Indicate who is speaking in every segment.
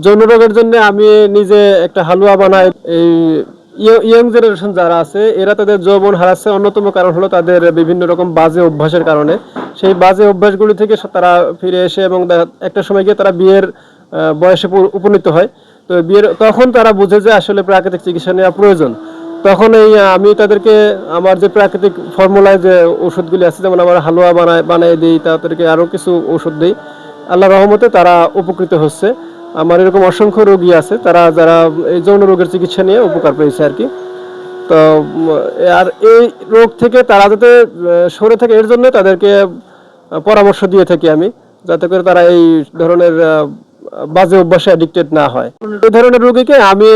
Speaker 1: যৌন রোগের জন্য আমি নিজে একটা হালুয়া বানাই। এই ইয়াং জেনারেশন যারা আছে, এরা তাদের যৌবন হারাচ্ছে। অন্যতম কারণ হলো তাদের বিভিন্ন রকম বাজে অভ্যাসের কারণে। সেই বাজে অভ্যাসগুলি থেকে তারা ফিরে এসে এবং একটা সময় গিয়ে তারা বিয়ের বয়সে উপনীত হয়। তো বিয়ের, তখন তারা বুঝে যে আসলে প্রাকৃতিক চিকিৎসা নেওয়া প্রয়োজন। তখন এই আমি তাদেরকে আমার যে প্রাকৃতিক ফর্মুলায় যে ওষুধগুলি আছে, যেমন আমার হালুয়া বানায় বানিয়ে দিই, তাদেরকে আরও কিছু ওষুধ দিই। আল্লাহ রহমতে তারা উপকৃত হচ্ছে। আমার এরকম অসংখ্য রোগী আছে, তারা যারা এই যৌন রোগের চিকিৎসা নিয়ে উপকার পেয়েছে আর কি। তো আর এই রোগ থেকে তারা যাতে সরে থাকে, এর জন্য তাদেরকে পরামর্শ দিয়ে থাকি আমি, যাতে করে তারা এই ধরনের বাজে অভ্যাসে অ্যাডিক্টেড না হয়। এই ধরনের রোগীকে আমি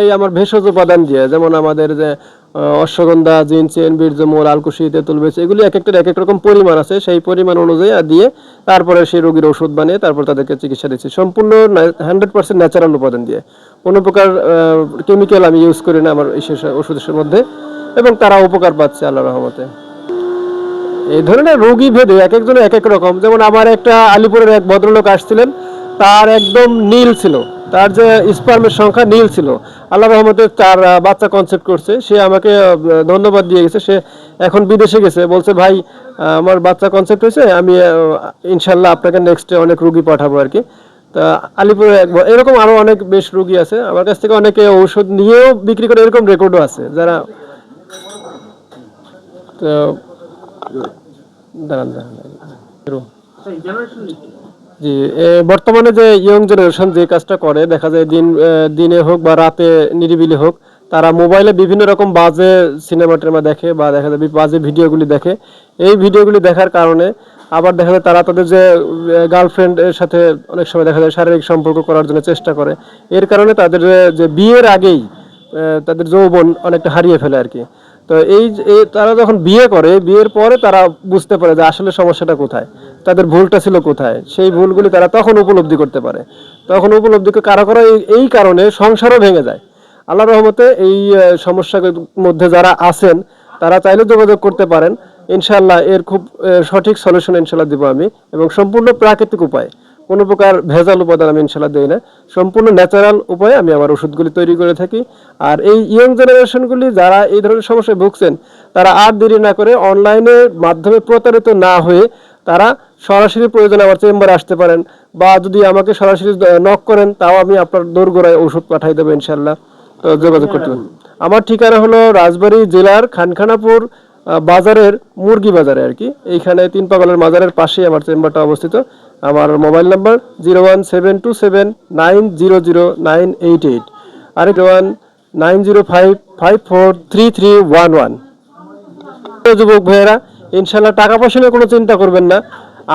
Speaker 1: এই আমার ভেষজ উপাদান দিয়ে, যেমন আমাদের যে অশ্বগন্ধা, জিনচেন বীর্যমূল আলকুশি, তেঁতুল বেশ, এগুলি এক একটার এক এক রকম পরিমাণ আছে। সেই পরিমাণ অনুযায়ী দিয়ে তারপরে সেই রোগীর ওষুধ বানিয়ে তারপর তাদেরকে চিকিৎসা দিচ্ছি। সম্পূর্ণ হান্ড্রেড পার্সেন্ট ন্যাচারাল উপাদান দিয়ে। কোনো প্রকার কেমিক্যাল আমি ইউজ করি না আমার এই ওষুধের মধ্যে। এবং তারা উপকার পাচ্ছে আল্লাহ রহমতে। এই ধরনের রোগী ভেদে এক একজনের এক এক রকম। যেমন আমার একটা আলিপুরের এক ভদ্রলোক আসছিলেন, তার একদম নীল ছিল। তার যে স্পার্মের সংখ্যা নীল ছিল। আল্লাহ রহমতে তার বাচ্চা কনসেপ্ট করছে। সে আমাকে ধন্যবাদ দিয়ে গেছে। সে এখন বিদেশে গেছে। বলছে, ভাই আমার বাচ্চা কনসেপ্ট হয়েছে। আমি ইনশাল্লাহ আপনাকে নেক্সটে অনেক রুগী পাঠাবো আর কি। তা আলিপুরে এক ভ- এরকম আরও অনেক বেশ রুগী আছে। আমার কাছ থেকে অনেকে ঔষধ নিয়েও বিক্রি করে এরকম রেকর্ডও আছে। যারা তো, দাঁড়ান দাঁড়ান। জি বর্তমানে যে ইয়ং জেনারেশন যে কাজটা করে, দেখা যায় দিন দিনে হোক বা রাতে নিরিবিলি হোক, তারা মোবাইলে বিভিন্ন রকম বাজে সিনেমা টিনেমা দেখে বা দেখা যায় বাজে ভিডিওগুলি দেখে। এই ভিডিওগুলি দেখার কারণে আবার দেখা যায় তারা তাদের যে গার্লফ্রেন্ড এর সাথে অনেক সময় দেখা যায় শারীরিক সম্পর্ক করার জন্য চেষ্টা করে। এর কারণে তাদের যে- বিয়ের আগেই তাদের যৌবন অনেকটা হারিয়ে ফেলে আর কি। তো এই তারা যখন বিয়ে করে, বিয়ের পরে তারা বুঝতে পারে যে আসলে সমস্যাটা কোথায়। তাদের ভুলটা ছিল কোথায়? সেই ভুলগুলি তারা তখন উপলব্ধি করতে পারে। তখন উপলব্ধি করে কারও? এই- কারণে সংসারও ভেঙে যায়। আল্লাহ রহমতে এই সমস্যার মধ্যে যারা আছেন, তারা চাইলে যোগাযোগ করতে পারেন। ইনশাল্লাহ এর খুব সঠিক সলিউশন ইনশাল্লাহ দিব আমি। এবং সম্পূর্ণ প্রাকৃতিক উপায়, কোনো প্রকার ভেজাল উপাদান আমি ইনশাল্লাহ দিই না। সম্পূর্ণ ন্যাচারাল উপায়ে আমি আমার ওষুধগুলি তৈরি করে থাকি। আর এই ইয়ং জেনারেশনগুলি যারা এই ধরনের সমস্যায় ভুগছেন, তারা আর দেরি না করে অনলাইনের মাধ্যমে প্রতারিত না হয়ে তারা সরাসরি প্রয়োজনে আমার চেম্বারে আসতে পারেন বা যদি আমাকে সরাসরি নক করেন, তাও আমি আপনার দোরগোড়ায় ওষুধ পাঠাই দেবো ইনশাল্লাহ তো যোগাযোগ করতে পারেন। আমার ঠিকানা হলো রাজবাড়ী জেলার খানখানাপুর বাজারের মুরগি বাজারে আর কি। এইখানে তিন পাগলের মাজারের পাশেই আমার চেম্বারটা অবস্থিত। আমার mobile number zero one seven two seven nine zero zero nine eight eight. আরেক one nine zero five five four three three one one. যুবক ভাইয়েরা ইনশাল্লাহ টাকা পয়সা নিয়ে কোনো চিন্তা করবেন না।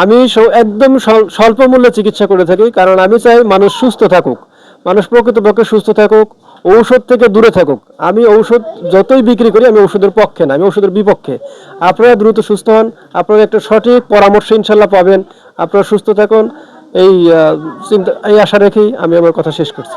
Speaker 1: আমি একদম স্বল্প মূল্যে চিকিৎসা করে থাকি, কারণ আমি চাই মানুষ সুস্থ থাকুক। মানুষ প্রকৃতপক্ষে সুস্থ থাকুক, ঔষধ থেকে দূরে থাকুক। আমি ঔষধ যতই বিক্রি করি, আমি ওষুধের পক্ষে না, আমি ওষুধের বিপক্ষে। আপনারা দ্রুত সুস্থ হন, আপনারা একটা সঠিক পরামর্শ ইনশাল্লাহ পাবেন। আপনারা সুস্থ থাকুন, এই চিন্তা এই আশা রেখেই আমি আমার কথা শেষ করছি।